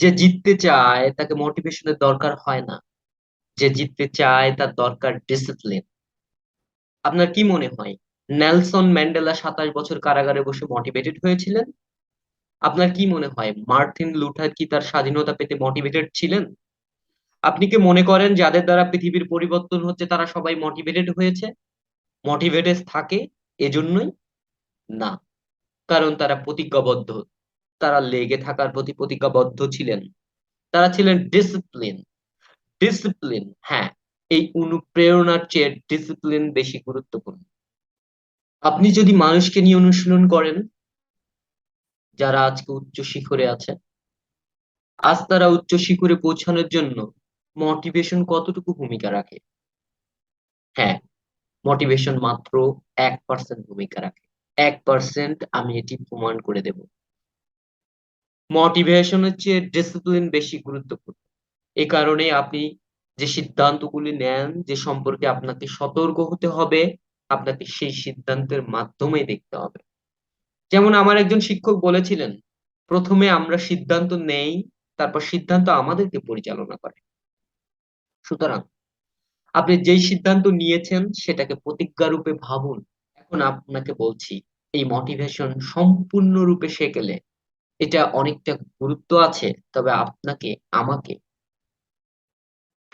যে জিততে চায় তাকে মোটিভেশনের দরকার হয় না। যে জিততে চায় তার দরকার ডিসিপ্লিন আপনার কি মনে হয়? নেলসন ম্যান্ডেলা সাতাশ বছর কারাগারে বসে মোটিভেটেড হয়েছিলেন? আপনার কি মনে হয়? মার্টিন লুথার কি তার স্বাধীনতা পেতে মোটিভেটেড ছিলেন? আপনি কি মনে করেন যাদের দ্বারা পৃথিবীর পরিবর্তন হচ্ছে তারা সবাই মোটিভেটেড হয়েছে? মোটিভেটেড থাকে এজন্যই? না। কারণ তারা প্রতিজ্ঞাবদ্ধ। তারা লেগে থাকার প্রতি প্রতিজ্ঞাবদ্ধ ছিলেন। তারা ছিলেন ডিসিপ্লিন ডিসিপ্লিন হ্যাঁ এই অনুপ্রেরণার চেয়ে ডিসিপ্লিন বেশি গুরুত্বপূর্ণ। আপনি যদি মানুষকে নিয়ে অনুশীলন করেন, যারা আজকে উচ্চ শিখরে আছে, আজ তারা উচ্চ শিখরে পৌঁছানোর জন্য মোটিভেশন কতটুকু ভূমিকা রাখে? হ্যাঁ মোটিভেশন মাত্র এক পার্সেন্ট ভূমিকা রাখে। এক পার্সেন্ট আমি এটি প্রমাণ করে দেব। মোটিভেশনের চেয়ে ডিসিপ্লিন বেশি গুরুত্বপূর্ণ। এই কারণে আপনি যে সিদ্ধান্তগুলি নেন, যে সম্পর্কে আপনাকে সতর্ক হতে হবে, আপনাকে সেই সিদ্ধান্তের মাধ্যমে দেখতে হবে। যেমন আমার একজন শিক্ষক বলেছিলেন, প্রথমে আমরা সিদ্ধান্ত নেই, তারপর সিদ্ধান্ত আমাদেরকে পরিচালনা করে। সুতরাং আপনি যেই সিদ্ধান্ত নিয়েছেন, সেটাকে প্রতিজ্ঞা রূপে ভাবুন। এখন আপনাকে বলছি, এই মোটিভেশন সম্পূর্ণরূপে শেখেলে এটা অনেকটা গুরুত্ব আছে, তবে আপনাকে, আমাকে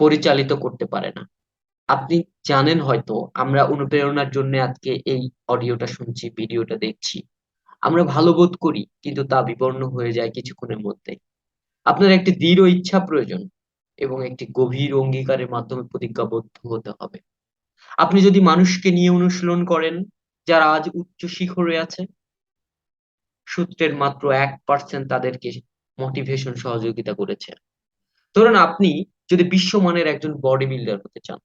পরিচালিত করতে পারে না। আপনি জানেন হয়তো, আমরা অনুপ্রেরণার জন্য আজকে এই অডিওটা শুনছি, ভিডিওটা দেখছি। আমরা ভালো বোধ করি, কিন্তু তা বিবর্ণ হয়ে যায় কিছুক্ষণের মধ্যে আপনার একটি দৃঢ় ইচ্ছা প্রয়োজন, এবং একটি গভীর অঙ্গীকারের মাধ্যমে প্রতিজ্ঞাবদ্ধ হতে হবে। আপনি যদি মানুষকে নিয়ে অনুশীলন করেন, যারা আজ উচ্চ শিখরে আছে সূত্রের মাত্র এক পার্সেন্ট তাদেরকে মোটিভেশন সহযোগিতা করেছে। ধরুন আপনি যদি বিশ্বমানের একজন বডি বিল্ডার হতে চান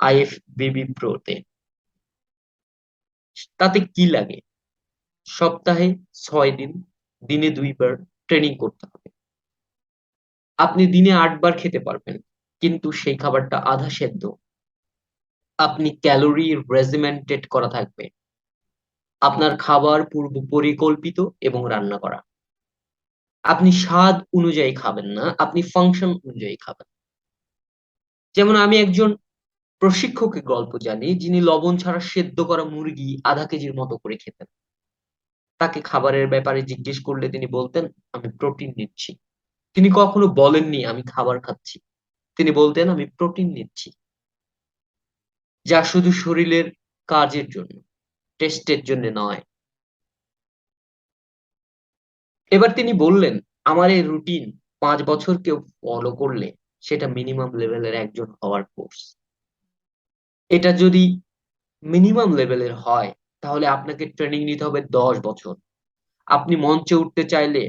আইএফবিবি প্রোতে তাতে কি লাগে? সপ্তাহে ছয় দিন, দিনে দুইবার ট্রেনিং করতে হবে। আপনি দিনে আটবার খেতে পারবেন, কিন্তু সেই খাবারটা আধা সেদ্ধ। আপনি ক্যালোরি রেজিমেন্টেড করা থাকবে। আপনার খাবার পূর্ব পরিকল্পিত এবং রান্না করা। আপনি স্বাদ অনুযায়ী খাবেন না, আপনি ফাংশন অনুযায়ী খাবেন। যেমন আমি একজন প্রশিক্ষকের গল্প জানি, যিনি লবণ ছাড়া সেদ্ধ করা মুরগি আধা কেজির মতো করে খেতেন। তাকে খাবারের ব্যাপারে জিজ্ঞেস করলে তিনি বলতেন, আমি প্রোটিন নিচ্ছি। তিনি কখনো বলেননি, আমি খাবার খাচ্ছি। তিনি বলতেন, আমি প্রোটিন নিচ্ছি। যা শুধু শরীরের কাজের জন্য। টেস্টের জন্য নয়। এবার তিনি বললেন, আমার এই রুটিন পাঁচ বছর কেউ ফলো করলে সেটা মিনিমাম লেভেলের একজন হওয়ার কোর্স এটা যদি মিনিমাম লেভেলের হয়, তাহলে আপনাকে ট্রেনিং নিতে হবে দশ বছর। আপনি মঞ্চে উঠতে চাইলে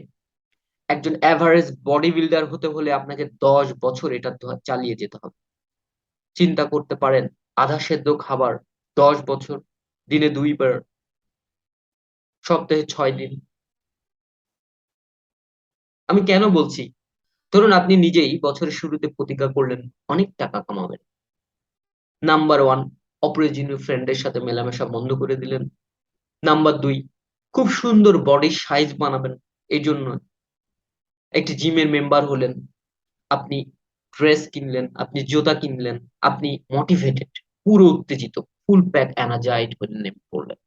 একজন অ্যাভারেজ বডি বিল্ডার হতে হলে আপনাকে দশ বছর এটা চালিয়ে যেতে হবে। চিন্তা করতে পারেন, আধা সেদ্ধ খাবার দশ বছর দিনে দুইবার, সপ্তাহে ছয় দিন। আমি কেন বলছি? ধরুন আপনি নিজেই বছরের শুরুতে প্রতিজ্ঞা করলেন, অনেক টাকা কামাবেন। নাম্বার ওয়ান, অপ্রয়োজনীয় ফ্রেন্ডের সাথে মেলামেশা বন্ধ করে দিলেন। নাম্বার দুই, খুব সুন্দর বডি সাইজ বানাবেন, এই জন্য একটি জিমের মেম্বার হলেন, আপনি ড্রেস কিনলেন, আপনি জুতা কিনলেন, আপনি মোটিভেটেড পুরো উত্তেজিত। ফুল প্যাক এনার্জাইড হয়ে নেমে পড়লেন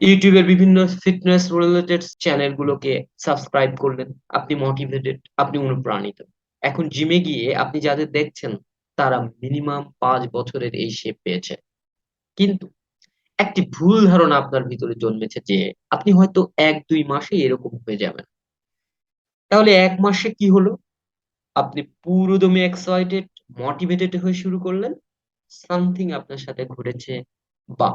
ইউটিউবের বিভিন্ন ফিটনেস রিলেটেড চ্যানেল গুলোকে সাবস্ক্রাইব করলেন। আপনি মোটিভেটেড আপনি অনুপ্রাণিত। এখন জিমে গিয়ে আপনি যাদের দেখছেন, তারা মিনিমাম পাঁচ বছরের এই শেপ পেয়েছে। কিন্তু একটি ভুল ধারণা আপনার ভিতরে জন্মেছে যে আপনি হয়তো এক, দুই মাসে এরকম হয়ে যাবেন। তাহলে এক মাসে কি হলো? আপনি পুরোদমে এক্সাইটেড মোটিভেটেড হয়ে শুরু করলেন। সামথিং আপনার সাথে ঘটেছে বা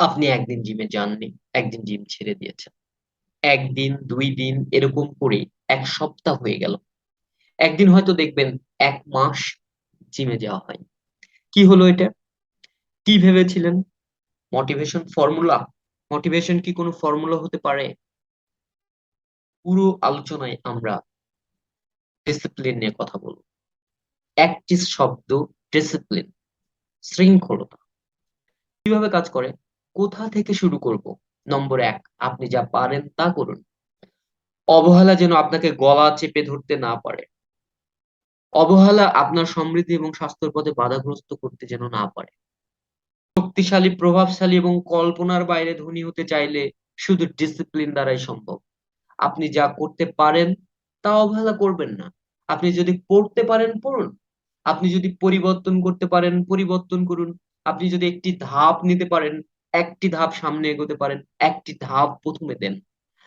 আপনি একদিন জিমে যাননি, একদিন জিম ছেড়ে দিয়েছেন। একদিন, দুই দিন এরকম করে এক সপ্তাহ হয়ে গেল। একদিন হয়তো দেখবেন এক মাস জিমে যাওয়া হয় কি হলো এটা? কি ভেবেছিলেন? মোটিভেশন ফর্মুলা মোটিভেশন কি কোনো ফর্মুলা হতে পারে? পুরো আলোচনায় আমরা ডিসিপ্লিন নিয়ে কথা বলব। একটি শব্দ ডিসিপ্লিন শৃঙ্খলতা। কীভাবে কাজ করে? কোথা থেকে শুরু করব? নম্বর এক, আপনি যা পারেন তা করুন। অবহেলা যেন আপনাকে গলা চেপে ধরতে না পারে। অবহেলা আপনার সমৃদ্ধি এবং স্বাস্থ্যের পথে বাধাগ্রস্ত করতে যেন না পারে। শক্তিশালী, প্রভাবশালী এবং কল্পনার বাইরে ধনী হতে চাইলে শুধু ডিসিপ্লিন দ্বারাই সম্ভব। আপনি যা করতে পারেন তা অবহেলা করবেন না। আপনি যদি পড়তে পারেন, পড়ুন। আপনি যদি পরিবর্তন করতে পারেন, পরিবর্তন করুন। আপনি যদি একটি ধাপ নিতে পারেন, একটি ধাপ সামনে এগোতে পারেন, একটি ধাপ প্রথমে দেন।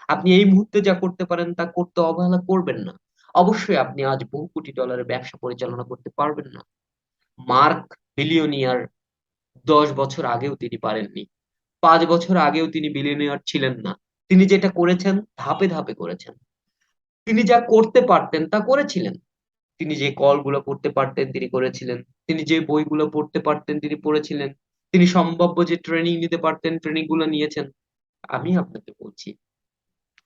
আপনি এই মুহূর্তে যা করতে পারেন তা করতে অবহেলা করবেন না। অবশ্যই আপনি আজ বহু কোটি ডলারের ব্যবসা পরিচালনা করতে পারবেন না। মার্ক বিলিয়নিয়ার দশ বছর আগেও তিনি পারেননি। পাঁচ বছর আগেও তিনি বিলিয়নিয়ার ছিলেন না। তিনি যেটা করেছেন, ধাপে ধাপে করেছেন। তিনি যা করতে পারতেন তা করেছিলেন। তিনি যে কলগুলো করতে পারতেন তিনি করেছিলেন। তিনি যে বইগুলো পড়তে পারতেন তিনি পড়েছিলেন। তিনি সম্ভাব্য যে ট্রেনিং নিতে পারতেন ট্রেনিংগুলো নিয়েছেন। আমি আপনাকে বলছি,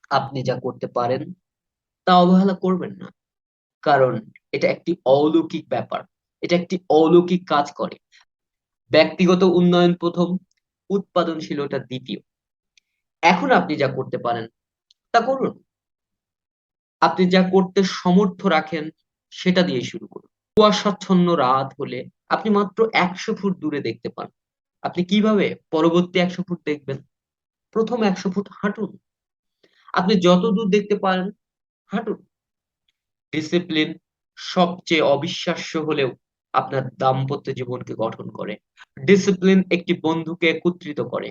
আপনি যা করতে পারেন তা অবহেলা করবেন না। কারণ এটা একটি অলৌকিক ব্যাপার। এটা একটি অলৌকিক কাজ করে। ব্যক্তিগত উন্নয়ন প্রথম উৎপাদনশীলতা দ্বিতীয়। এখন আপনি যা করতে পারেন তা করুন। আপনি যা করতে সমর্থ রাখেন সেটা দিয়ে শুরু করুন। কুয়াশাচ্ছন্ন রাত হলে আপনি মাত্র একশো ফুট দূরে দেখতে পান। আপনি কীভাবে পরবর্তী একশো ফুট দেখবেন? প্রথম একশো ফুট হাঁটুন। আপনি যত দূর দেখতে পারেন, হাঁটুন। ডিসিপ্লিন সবচেয়ে অবিশ্বাস্য হলেও আপনার দাম্পত্য জীবনকে গঠন করে। ডিসিপ্লিন একটি বন্ধুকে একত্রিত করে।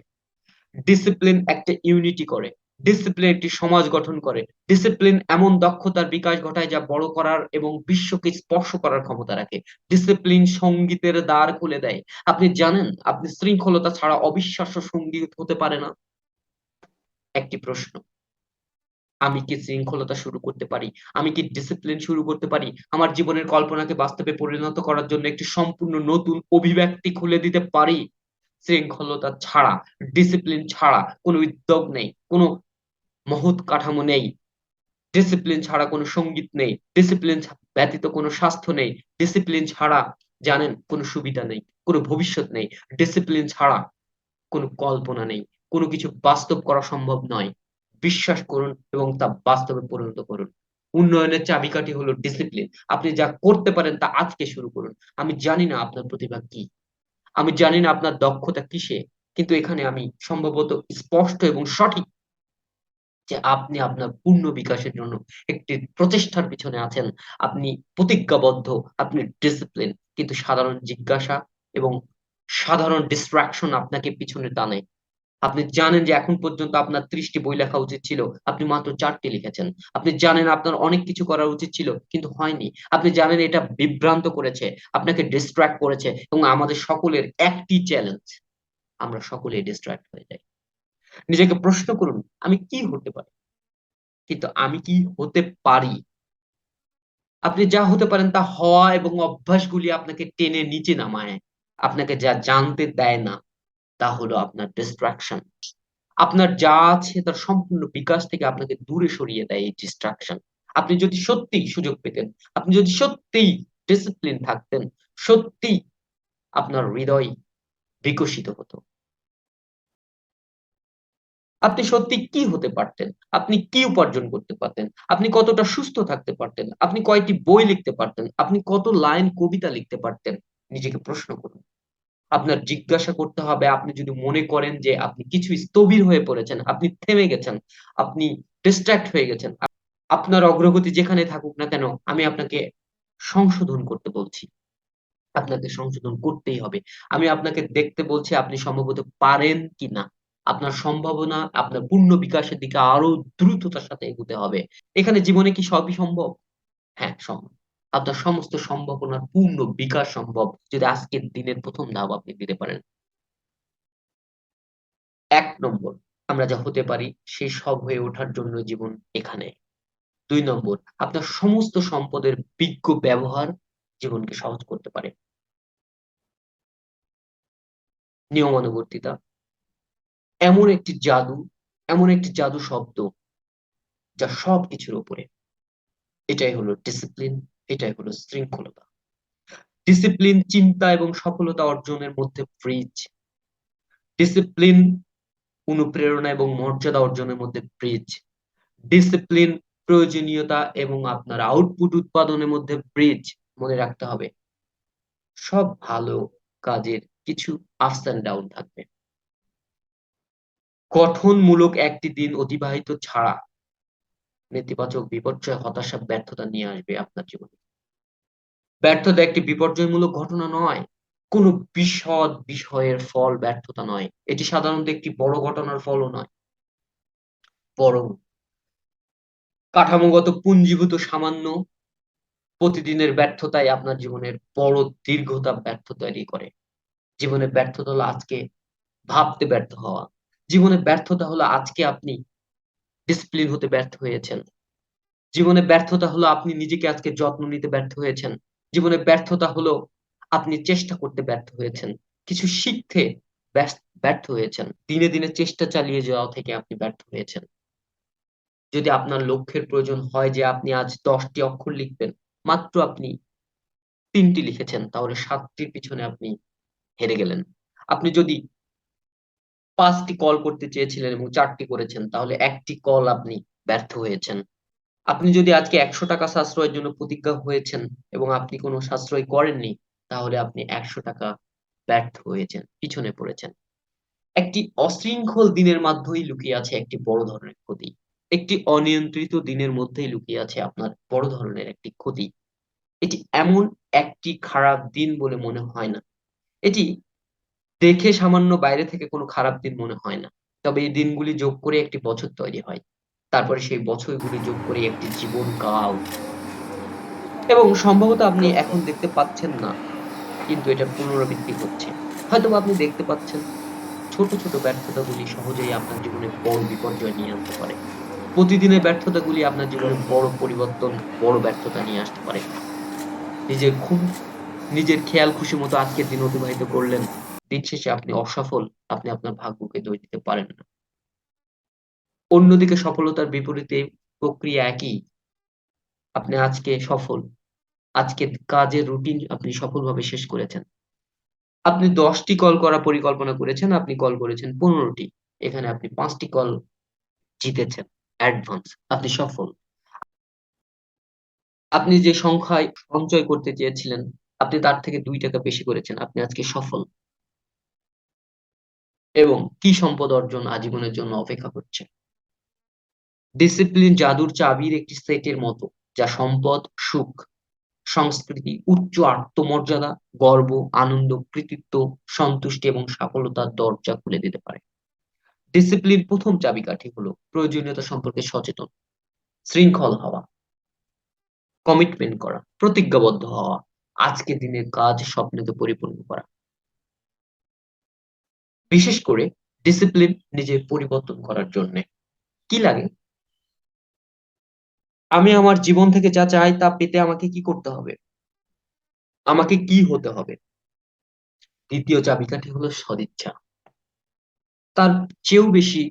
ডিসিপ্লিন একটা ইউনিটি করে। ডিসিপ্লিন একটি সমাজ গঠন করে। ডিসিপ্লিন এমন দক্ষতার বিকাশ ঘটায় যা বড় করার এবং বিশ্বকে স্পর্শ করার ক্ষমতা রাখে। ডিসিপ্লিন সঙ্গীতের দ্বার খুলে দেয়। আপনি জানেন, আপনি শৃঙ্খলতা ছাড়া অবিশ্বাস্য সংগীত হতে পারে না? একটি প্রশ্ন। আমি কি শৃঙ্খলতা শুরু করতে পারি? আমি কি ডিসিপ্লিন শুরু করতে পারি? আমার জীবনের কল্পনাকে বাস্তবে পরিণত করার জন্য একটি সম্পূর্ণ নতুন অভিব্যক্তি খুলে দিতে পারি? শৃঙ্খলতা ছাড়া ডিসিপ্লিন ছাড়া কোনো উদ্যোগ নেই, কোনো মহৎ কাঠামো নেই। ডিসিপ্লিন ছাড়া কোনো সংগীত নেই ডিসিপ্লিন ব্যতীত কোনো স্বাস্থ্য নেই ডিসিপ্লিন ছাড়া, জানেন, কোনো সুবিধা নেই, কোনো ভবিষ্যৎ নেই ডিসিপ্লিন ছাড়া কোনো কল্পনা নেই, কোনো কিছু বাস্তব করা সম্ভব নয়। বিশ্বাস করুন এবং তা বাস্তবে পরিণত করুন। উন্নয়নের চাবিকাঠি হলো ডিসিপ্লিন আপনি যা করতে পারেন তা আজকে শুরু করুন। আমি জানি না আপনার প্রতিভা কি। আমি জানি না আপনার দক্ষতা কিসে, কিন্তু এখানে আমি সম্ভবত স্পষ্ট এবং সঠিক যে আপনি আপনার পূর্ণ বিকাশের জন্য একটি প্রচেষ্টার পিছনে আছেন। আপনি প্রতিজ্ঞাবদ্ধ, আপনি ডিসিপ্লিন কিন্তু সাধারণ জিজ্ঞাসা এবং সাধারণ ডিস্ট্রাকশন আপনাকে পিছনে টানে। আপনি জানেন যে এখন পর্যন্ত আপনার ত্রিশটি বই লেখা উচিত ছিল। আপনি মাত্র চারটি লিখেছেন। আপনি জানেন আপনার অনেক কিছু করা উচিত ছিল, কিন্তু হয়নি। আপনি জানেন এটা বিভ্রান্ত করেছে, আপনাকে ডিস্ট্রাক্ট করেছে এবং আমাদের সকলের একটি চ্যালেঞ্জ আমরা সকলে ডিস্ট্রাক্ট হয়ে যাই। নিজেকে প্রশ্ন করুন, আমি কি হতে পারি? কিন্তু আমি কি হতে পারি? আপনি যা হতে পারেন তা হওয়া এবং অভ্যাসগুলি আপনাকে টেনে নিচে নামায়। আপনাকে যা জানতে দেয় না তা হলো আপনার ডিস্ট্রাকশন আপনার যা আছে তার সম্পূর্ণ বিকাশ থেকে আপনাকে দূরে সরিয়ে দেয় এই ডিস্ট্রাকশন আপনি যদি সত্যি সুযোগ পেতেন, আপনি যদি সত্যিই ডিসিপ্লিন থাকতেন সত্যি আপনার হৃদয় বিকশিত হতো। আপনি সত্যি কি হতে পারতেন? আপনি কি উপার্জন করতে পারতেন? আপনি কতটা সুস্থ থাকতে পারতেন? আপনি কয়টি বই লিখতে পারতেন? আপনি কত লাইন কবিতা লিখতে পারতেন? নিজেকে প্রশ্ন করুন। আপনার জিজ্ঞাসা করতে হবে, আপনি যদি মনে করেন যে আপনি কিছু স্থবির হয়ে পড়েছেন, আপনি থেমে গেছেন, আপনি ডিস্ট্রাক্ট হয়ে গেছেন, আপনার অগ্রগতি যেখানে থাকুক না কেন, আমি আপনাকে সংশোধন করতে বলছি। আপনাকে সংশোধন করতেই হবে। আমি আপনাকে দেখতে বলছি, আপনি সম্ভবত পারেন কি না আপনার সম্ভাবনা, আপনার পূর্ণ বিকাশের দিকে আরও দ্রুততার সাথে এগোতে হবে। এখানে জীবনে কি সবই সম্ভব? হ্যাঁ সম্ভব। আপনার সমস্ত সম্ভাবনার পূর্ণ বিকাশ সম্ভব যদি আজকের দিনের প্রথম ধাপ আপনি দিতে পারেন। এক নম্বর, আমরা যা হতে পারি সেই সব হয়ে ওঠার জন্য জীবন এখানে। দুই নম্বর, আপনার সমস্ত সম্পদের বিজ্ঞ ব্যবহার জীবনকে সহজ করতে পারে। নিয়মানুবর্তিতা, এমন একটি জাদু, এমন একটি জাদু শব্দ যা সব কিছুর উপরে। এটাই হলো ডিসিপ্লিন এটাই হলো শৃঙ্খলতা। ডিসিপ্লিন চিন্তা এবং সফলতা অর্জনের মধ্যে ব্রিজ ডিসিপ্লিন অনুপ্রেরণা এবং মর্যাদা অর্জনের মধ্যে ব্রিজ ডিসিপ্লিন প্রয়োজনীয়তা এবং আপনার আউটপুট উৎপাদনের মধ্যে ব্রিজ মনে রাখতে হবে। সব ভালো কাজের কিছু আপস এন্ড ডাউন থাকবে। গঠনমূলক একটি দিন অতিবাহিত ছাড়া নেতিবাচক, বিপর্যয়, হতাশা, ব্যর্থতা নিয়ে আসবে আপনার জীবনে। ব্যর্থতা একটি বিপর্যয়মূলক ঘটনা নয়, কোনো বিশদ বিষয়ের ফল ব্যর্থতা নয়। এটি সাধারণত একটি বড় ঘটনার ফলও নয়, বরং কাঠামোগত, পুঞ্জীভূত, সামান্য প্রতিদিনের ব্যর্থতাই আপনার জীবনের বড় দীর্ঘতা ব্যর্থ তৈরি করে। জীবনে ব্যর্থতা হলো আজকে ভাবতে ব্যর্থ হওয়া। জীবনে ব্যর্থতা হলো আজকে আপনি ডিসিপ্লিন হতে ব্যর্থ হয়েছেন। জীবনে ব্যর্থতা হলো আপনি নিজেকে আজকে যত্ন নিতে ব্যর্থ হয়েছেন। জীবনে ব্যর্থতা হলো আপনি চেষ্টা করতে ব্যর্থ হয়েছেন। কিছু শিখতে ব্যর্থ হয়েছেন। দিনে দিনে চেষ্টা চালিয়ে যাওয়া থেকে আপনি ব্যর্থ হয়েছেন। যদি আপনার লক্ষ্যের প্রয়োজন হয় যে আপনি আজ দশটি অক্ষর লিখবেন, মাত্র আপনি তিনটি লিখেছেন, তাহলে সাতটির পিছনে আপনি হেরে গেলেন। আপনি যদি পাঁচটি কল করতে চেয়েছিলেন এবং চারটি করেছেন, তাহলে একটি কল আপনি ব্যর্থ হয়েছেন। আপনি যদি আজকে একশো টাকা সাশ্রয়ের জন্য প্রতিজ্ঞা হয়েছেন এবং আপনি কোনো সাশ্রয় করেননি, তাহলে আপনি একশো টাকা ব্যর্থ হয়েছেন, পিছনে পড়েছেন। একটি অশৃঙ্খল দিনের মাধ্যমেই লুকিয়ে আছে একটি বড় ধরনের ক্ষতি। একটি অনিয়ন্ত্রিত দিনের মধ্যেই লুকিয়ে আছে আপনার বড় ধরনের একটি ক্ষতি। এটি এমন একটি খারাপ দিন বলে মনে হয় না। এটি দেখে সামান্য বাইরে থেকে কোনো খারাপ দিন মনে হয় না। তবে এই দিনগুলি যোগ করে একটি বছর তৈরি হয়। তারপরে সেই বছরগুলি যোগ করে একটি জীবন কাল। এবং সম্ভবত আপনি এখন দেখতে পাচ্ছেন না, কিন্তু এটা পুনরাবৃত্তি হচ্ছে। হয়তো আপনি দেখতে পাচ্ছেন, ছোট ছোট ব্যর্থতাগুলি সহজেই আপনার জীবনে বড় বিপর্যয় নিয়ে আনতে পারে। প্রতিদিনের ব্যর্থতাগুলি আপনার জীবনে বড় পরিবর্তন, বড় ব্যর্থতা নিয়ে আসতে পারে। নিজের খুব নিজের খেয়াল খুশি মতো আজকের দিন অতিবাহিত করলেন দিন শেষে আপনি অসফল আপনি আপনার ভাগ্যকে দই দিতে পারেন না। অন্যদিকে সফলতার বিপরীতে প্রক্রিয়া একই। আপনি আজকে সফল আজকে কাজের রুটিন আপনি সফলভাবে শেষ করেছেন। আপনি দশটি কল করা পরিকল্পনা করেছেন আপনি কল করেছেন পনেরোটি। এখানে আপনি পাঁচটি কল জিতেছেন অ্যাডভান্স আপনি সফল। আপনি যে সংখ্যায় সঞ্চয় করতে চেয়েছিলেন আপনি তার থেকে দুই টাকা বেশি করেছেন আপনি আজকে সফল। এবং কি সম্পদ অর্জন আজীবনের জন্য অপেক্ষা করছে? ডিসিপ্লিন জাদুর চাবির একটি সেটের মতো, যা সম্পদ, সুখ, সংস্কৃতি, উচ্চ আত্মমর্যাদা, গর্ব, আনন্দ, কৃতিত্ব, সন্তুষ্টি এবং সফলতার দরজা খুলে দিতে পারে। ডিসিপ্লিন প্রথম চাবিকাঠি হলো প্রয়োজনীয়তা সম্পর্কে সচেতন, শৃঙ্খল হওয়া কমিটমেন্ট করা, প্রতিজ্ঞাবদ্ধ হওয়া আজকে দিনের কাজ স্বপ্নকে পরিপূর্ণ করা। বিশেষ করে ডিসিপ্লিন নিজে পরিবর্তন করার জন্য। কি লাগে? আমি আমার জীবন থেকে যা চাই তা পেতে আমাকে কি করতে হবে? আমাকে কি হতে হবে? দ্বিতীয় চাবিকাঠি হলো সদিচ্ছা। তার চেয়েও বেশি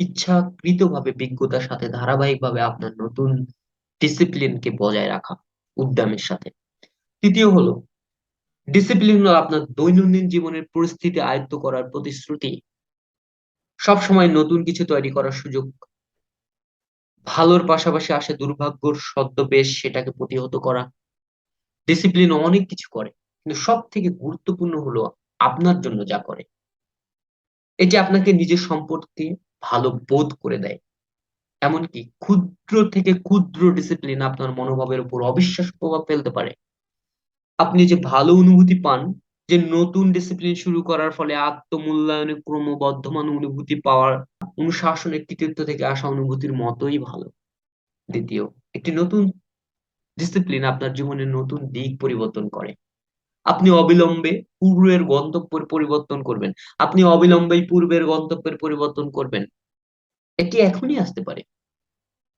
ইচ্ছাকৃতভাবে বিজ্ঞতার সাথে ধারাবাহিকভাবে আপনার নতুন ডিসিপ্লিনকে বজায় রাখা উদ্যমের সাথে। তৃতীয় হলো ডিসিপ্লিন হলো আপনার দৈনন্দিন জীবনের পরিস্থিতি আয়ত্ত করার প্রতিশ্রুতি। সবসময় নতুন কিছু তৈরি করার সুযোগ। ভালোর পাশাপাশি আসে দুর্ভাগ্যর বেশ সেটাকে প্রতিহত করা। ডিসিপ্লিন অনেক কিছু করে, কিন্তু সব থেকে গুরুত্বপূর্ণ হলো আপনার জন্য যা করে। এটি আপনাকে নিজের সম্পর্কে ভালো বোধ করে দেয়। এমনকি ক্ষুদ্র থেকে ক্ষুদ্র ডিসিপ্লিন আপনার মনোভাবের উপর অবিশ্বাস প্রভাব ফেলতে পারে। আপনি যে ভালো অনুভূতি পান, যে নতুন ডিসিপ্লিন শুরু করার ফলে আত্মমূল্যায়নে ক্রমবর্ধমান অনুভূতি পাওয়ার অনুশাসনের কৃতিত্ব থেকে আসা অনুভূতির মতোই ভালো। দ্বিতীয়, একটি নতুন ডিসিপ্লিন আপনার জীবনের নতুন দিক পরিবর্তন করে। আপনি অবিলম্বে পূর্বের গন্তব্যের পরিবর্তন করবেন। আপনি অবিলম্বেই পূর্বের গন্তব্যের পরিবর্তন করবেন। এটি এখনই আসতে পারে।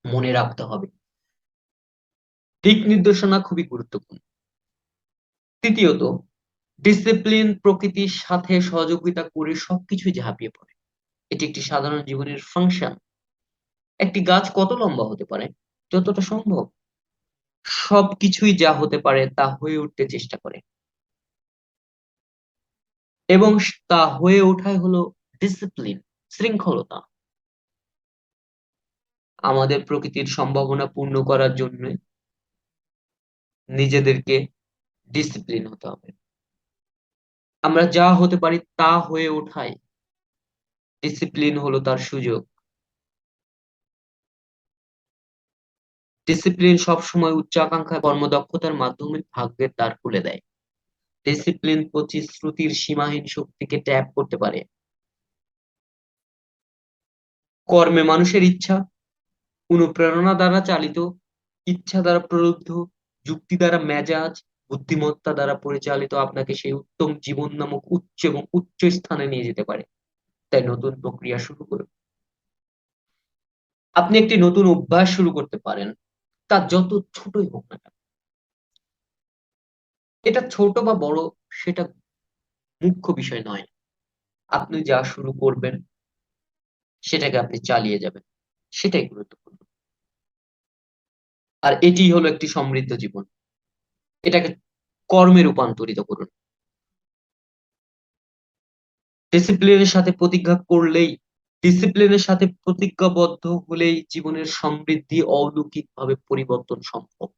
মনে রাখতে হবে। দিক নির্দেশনা খুবই গুরুত্বপূর্ণ। তৃতীয়ত ডিসিপ্লিন প্রকৃতির সাথে সহযোগিতা করে সবকিছুই ঝাঁপিয়ে পড়ে। এটি একটি সাধারণ জীবনের ফাংশন একটি গাছ কত লম্বা হতে পারে? যতটা সম্ভব। সবকিছুই যা হতে পারে তা হয়ে উঠতে চেষ্টা করে। এবং তা হয়ে ওঠাই হলো ডিসিপ্লিন শৃঙ্খলতা। আমাদের প্রকৃতির সম্ভাবনা পূর্ণ করার জন্য নিজেদেরকে ডিসিপ্লিন হতে হবে। আমরা যা হতে পারি তা হয়ে ওঠাই। ডিসিপ্লিন হলো তার সুযোগ। ডিসিপ্লিন সবসময় উচ্চাকাঙ্ক্ষা কর্মদক্ষতার মাধ্যমে ভাগ্যের দ্বার খুলে দেয়। ডিসিপ্লিন প্রতিশ্রুতির সীমাহীন শক্তিকে ট্যাপ করতে পারে। কর্মে মানুষের ইচ্ছা, অনুপ্রেরণা দ্বারা চালিত, ইচ্ছা দ্বারা প্রলুব্ধ, যুক্তি দ্বারা মেজাজ বুদ্ধিমত্তা দ্বারা পরিচালিত আপনাকে সেই উত্তম জীবন নামক উচ্চ এবং উচ্চ স্থানে নিয়ে যেতে পারে। তাই নতুন প্রক্রিয়া শুরু করুন। আপনি একটি নতুন অভ্যাস শুরু করতে পারেন। তা যত ছোটই হোক না এটা ছোট বা বড় সেটা মুখ্য বিষয় নয়। আপনি যা শুরু করবেন, সেটাকে আপনি চালিয়ে যাবেন। সেটাই গুরুত্বপূর্ণ। আর এটি হলো একটি সমৃদ্ধ জীবন। এটাকে কর্মে রূপান্তরিত করুন। ডিসিপ্লিনের সাথে প্রতিজ্ঞা করলেই ডিসিপ্লিনের সাথে প্রতিজ্ঞাবদ্ধ হলেই জীবনের সমৃদ্ধি অলৌকিকভাবে পরিবর্তন সম্ভব।